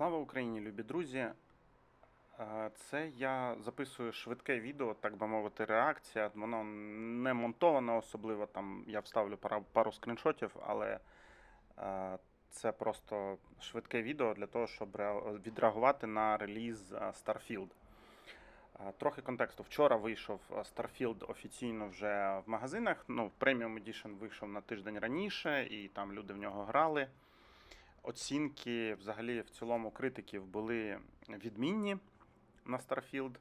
Слава Україні, любі друзі! Це я записую швидке відео, так би мовити, реакція. Воно не монтоване особливо. Там я вставлю пару, скріншотів, але це просто швидке відео для того, щоб відреагувати на реліз Starfield. Трохи контексту. Вчора вийшов Starfield офіційно вже в магазинах. Ну, Premium Edition вийшов на тиждень раніше, і там люди в нього грали. Оцінки взагалі в цілому критиків були відмінні на Starfield.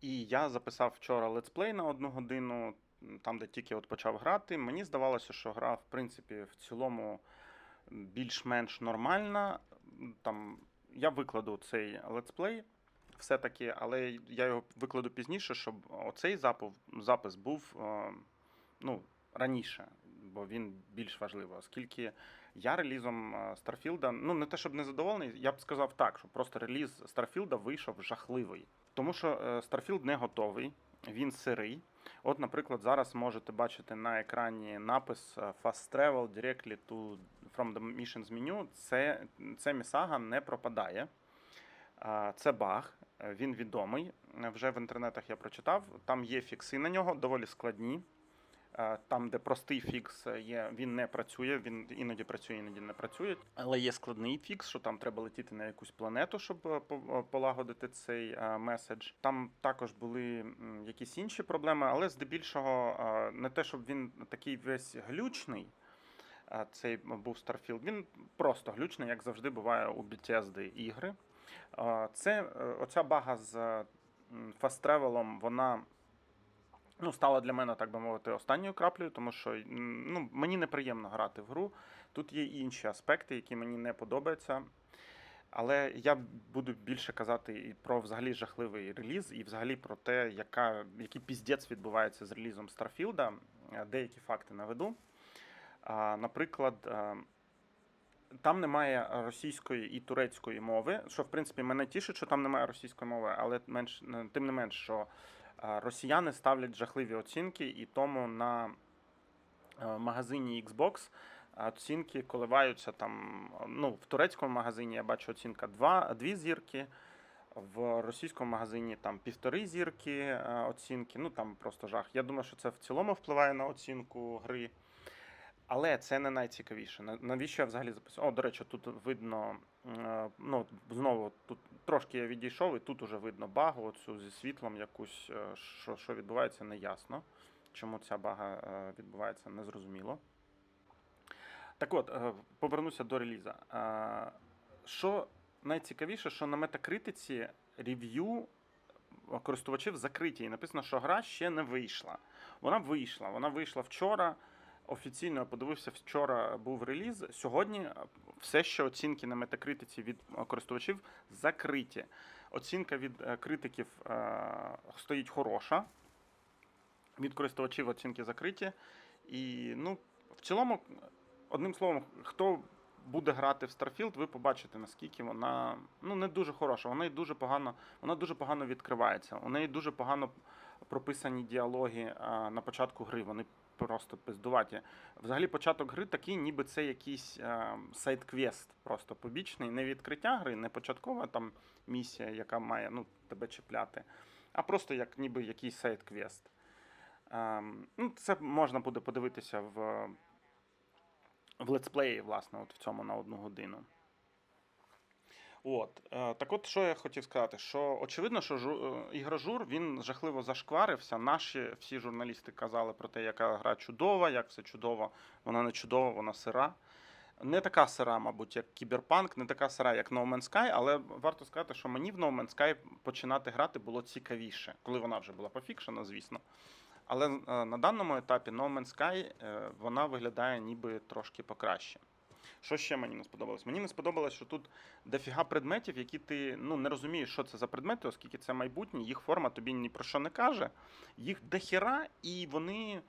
І я записав вчора летсплей на одну годину, там, де тільки от почав грати. Мені здавалося, що гра, в принципі, в цілому більш-менш нормальна. Там, я викладу цей летсплей все-таки, але я його викладу пізніше, щоб оцей запис, був е, ну, раніше, бо він більш важливий, оскільки я релізом е, Старфілда, ну не те, щоб не задоволений, я б сказав так, що просто реліз Старфілда вийшов жахливий. Тому що Старфілд не готовий, він сирий. От, наприклад, зараз можете бачити на екрані напис е, Fast Travel Directly to from the Missions Menu. Це, це місага не пропадає. Це баг, е, він відомий. Е, Вже в інтернетах я прочитав. Там є фікси на нього, доволі складні. Е, Там, де простий фікс є, він не працює, він іноді працює, іноді не працює. Але є складний фікс, що там треба летіти на якусь планету, щоб е, по- е, полагодити цей е, меседж. Там також були якісь інші проблеми, але здебільшого е, не те, щоб він такий весь глючний. е, Цей був Starfield. Він просто глючний, як завжди буває у Bethesda ігри. Е, Це е, оця бага з м, Fast Travel, вона ну, стала для мене, так би мовити, останньою краплею, тому що ну, мені неприємно грати в гру. Тут є інші аспекти, які мені не подобаються. Але я буду більше казати і про взагалі жахливий реліз, і взагалі про те, яка, який піздець відбувається з релізом Старфілда. Е, Деякі факти наведу. Наприклад, е, там немає російської і турецької мови, що в принципі мене тішить, що там немає російської мови, але менш тим не менш, що росіяни ставлять жахливі оцінки, і тому на е, магазині Xbox оцінки коливаються там. Ну, в турецькому магазині я бачу оцінка 2, 2 зірки. В російському магазині там півтори зірки е, оцінки, ну там просто жах. Я думаю, що це в цілому впливає на оцінку гри. Але це не найцікавіше. Навіщо я взагалі записав? О, до речі, тут видно, е, ну знову тут трошки я відійшов, і тут уже видно багу, оцю зі світлом якусь, е, що, що відбувається, неясно. Чому ця бага е, відбувається, незрозуміло. Так от, повернуся до реліза. Що найцікавіше, що на метакритиці рев'ю користувачів закриті, і написано, що гра ще не вийшла. Вона вийшла. Вона вийшла вчора. Офіційно подивився, вчора був реліз. Сьогодні все ще оцінки на метакритиці від е, користувачів закриті. Оцінка від е, критиків е, стоїть хороша. Від користувачів оцінки закриті. І ну, в цілому, одним словом, хто буде грати в Starfield, ви побачите, наскільки вона ну, не дуже хороша. Вона дуже погано, вона дуже погано відкривається. У неї дуже погано прописані діалоги а, на початку гри. Вони просто пиздуваті. Взагалі, початок гри такий, ніби це якийсь е, сайт-квест, просто побічний, не відкриття гри, не початкова там місія, яка має ну, тебе чіпляти, а просто як ніби якийсь сайт-квест. Ем, ну, це можна буде подивитися в, в летсплеї, власне, от в цьому на одну годину. От, е, так от, що я хотів сказати, що очевидно, що жу, е, ігражур він жахливо зашкварився. Наші всі журналісти казали про те, яка гра чудова, як все чудово, вона не чудова, вона сира. Не така сира, мабуть, як Кіберпанк, не така сира, як No Man's Sky, але варто сказати, що мені в No Man's Sky починати грати було цікавіше, коли вона вже була пофікшена, звісно. Але е, на даному етапі No Man's Sky вона виглядає ніби трошки покраще. Що ще мені не сподобалось? Мені не сподобалось, що тут дофіга предметів, які ти ну, не розумієш, що це за предмети, оскільки це майбутнє, їх форма тобі ні про що не каже. Їх дохіра, і вони.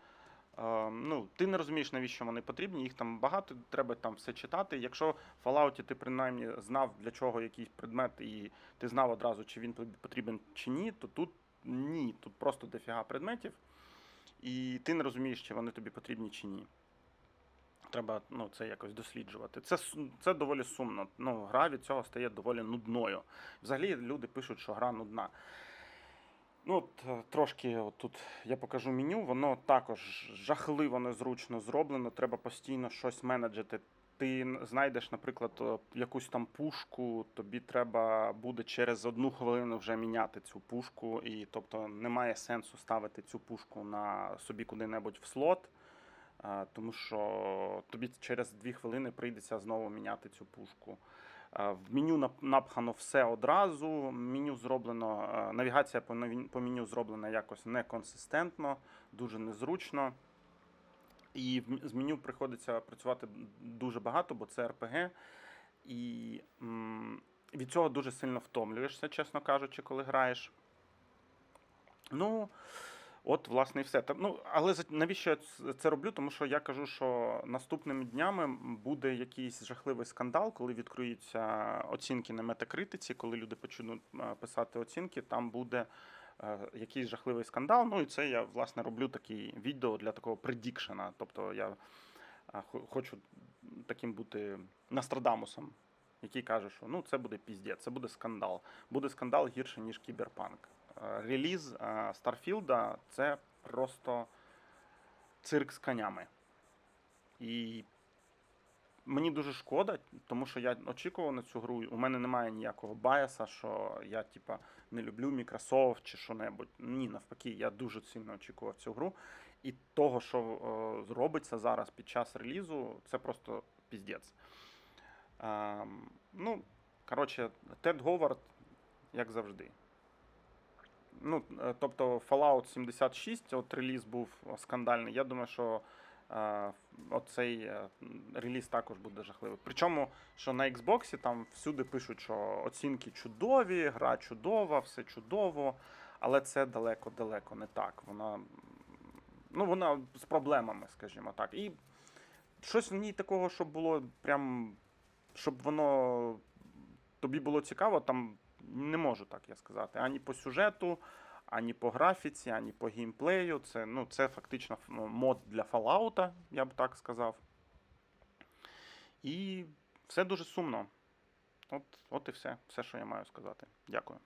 е, Ну, ти не розумієш, навіщо вони потрібні, їх там багато, треба там все читати. Якщо в Fallout ти принаймні знав, для чого якийсь предмет, і ти знав одразу, чи він тобі потрібен чи ні, то тут ні. Тут просто дофіга предметів, і ти не розумієш, чи вони тобі потрібні чи ні. Треба ну, це якось досліджувати. Це, це доволі сумно. Ну, гра від цього стає доволі нудною. Взагалі люди пишуть, що гра нудна. Ну, от, е, трошки от тут я покажу меню, воно також жахливо незручно зроблено. Треба постійно щось менеджити. Ти знайдеш, наприклад, е, якусь там пушку, тобі треба буде через одну хвилину вже міняти цю пушку, і тобто немає сенсу ставити цю пушку на собі куди-небудь в слот, тому що тобі через дві хвилини прийдеться знову міняти цю пушку. В меню напхано все одразу. Меню зроблено, навігація по меню зроблена якось неконсистентно, дуже незручно. І з меню приходиться працювати дуже багато, бо це РПГ. І від цього дуже сильно втомлюєшся, чесно кажучи, коли граєш. Ну, от, власне, і все. Ну, але навіщо я це роблю? Тому що я кажу, що наступними днями буде якийсь жахливий скандал, коли відкриються оцінки на метакритиці, коли люди почнуть е, писати оцінки, там буде е, якийсь жахливий скандал. Ну і це я власне роблю такі відео для такого предікшена. Тобто я е, хочу таким бути Нострадамусом, який каже, що ну це буде піздець, це буде скандал. Буде скандал гірше, ніж кіберпанк. Е, Реліз е, Старфілда це просто цирк з конями. І мені дуже шкода, тому що я очікував на цю гру. У мене немає ніякого баяса, що я, типа, не люблю Microsoft чи що-небудь. Ні, навпаки, я дуже сильно очікував цю гру. І того, що е, робиться зараз під час релізу, це просто піздець. Ем, ну, коротше, Тед Говард, як завжди. Ну, е, тобто Fallout 76, от реліз був скандальний. Я думаю, що е, оцей е, реліз також буде жахливий. Причому, що на Xbox там всюди пишуть, що оцінки чудові, гра чудова, все чудово, але це далеко-далеко не так. Вона, ну, вона з проблемами, скажімо так. І щось в ній такого, щоб було прям, щоб воно тобі було цікаво, там не можу так я сказати. Ані по сюжету, ані по графіці, ані по геймплею. Це, ну, це фактично мод для Fallout, я б так сказав. І все дуже сумно. От, от і все. Все, що я маю сказати. Дякую.